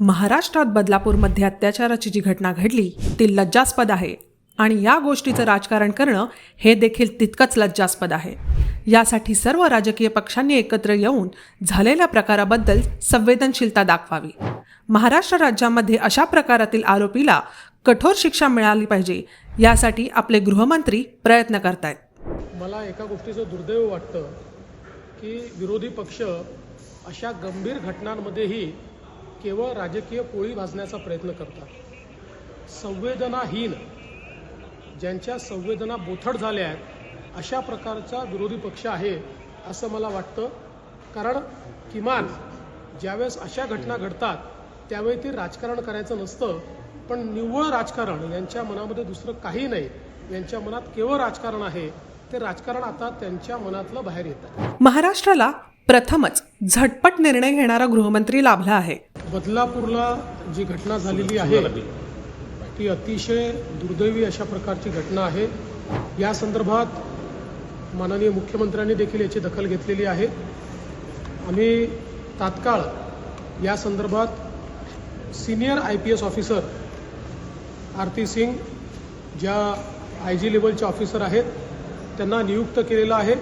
महाराष्ट्रात बदलापूरमध्ये अत्याचाराची जी घटना घडली ती लज्जास्पद आहे. आणि या गोष्टीचं राजकारण करणं हे देखील तितकंच लज्जास्पद आहे. यासाठी सर्व राजकीय पक्षांनी एकत्र येऊन झालेल्या प्रकाराबद्दल संवेदनशीलता दाखवावी. महाराष्ट्र राज्यामध्ये अशा प्रकारातील आरोपीला कठोर शिक्षा मिळाली पाहिजे यासाठी आपले गृहमंत्री प्रयत्न करतायत. मला एका गोष्टीचं दुर्दैव वाटतं की विरोधी पक्ष अशा गंभीर घटनांमध्येही केवळ राजकीय पोळी भाजण्याचा प्रयत्न करतात. संवेदनाहीन ज्यांच्या संवेदना बोथट झाल्या आहेत अशा प्रकारचा विरोधी पक्ष आहे असं मला वाटतं. कारण किमान ज्यावेळेस अशा घटना घडतात त्यावेळी ते राजकारण करायचं नसतं. पण निव्वळ राजकारण यांच्या मनामध्ये दुसरं काही नाही. यांच्या मनात केवळ राजकारण आहे. ते राजकारण आता त्यांच्या मनातलं बाहेर येतं. महाराष्ट्राला प्रथमच झटपट निर्णय घेणारा गृहमंत्री लाभला आहे. बदलापूरला जी घटना झालेली आहे ती अतिशय दुर्दैवी अशा प्रकारची घटना आहे. या संदर्भात माननीय मुख्यमंत्र्यांनी देखील याची दखल घेतलेली आहे. आम्ही तात्काळ या संदर्भात senior I P S officer Aarti Singh ज्या आय जी लेवलचे ऑफिसर आहेत त्यांना नियुक्त केलेलं आहे.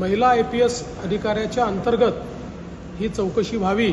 महिला आय पी एस अधिकाऱ्याच्या अंतर्गत ही चौकशी व्हावी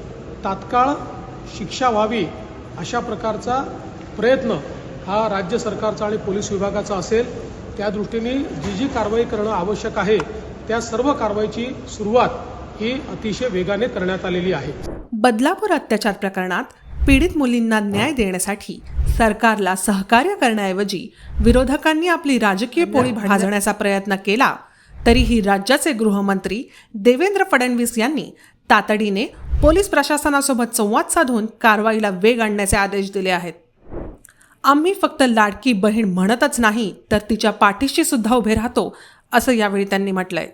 तात्काळ शिक्षा व्हावी अशा प्रकारचा प्रयत्न हा राज्य सरकारचा आणि पोलीस विभागाचा असेल. त्या दृष्टीने जी जी कारवाई करणं आवश्यक आहे त्या सर्व कारवाईची सुरुवात ही अतिशय वेगाने करण्यात आलेली आहे. बदलापूर अत्याचार प्रकरणात पीडित मुलींना न्याय देण्यासाठी सरकारला सहकार्य करण्याऐवजी विरोधकांनी आपली राजकीय पोळी भाजण्याचा प्रयत्न केला तरीही राज्याचे गृहमंत्री देवेंद्र फडणवीस यांनी तातडीने पोलीस प्रशासनासोबत संवाद साधून कारवाईला वेग आणण्याचे आदेश दिले आहेत. आम्ही फक्त लाडकी बहीण म्हणतच नाही तर तिच्या पाठीशी सुद्धा उभे राहतो असं यावेळी त्यांनी म्हटलंय.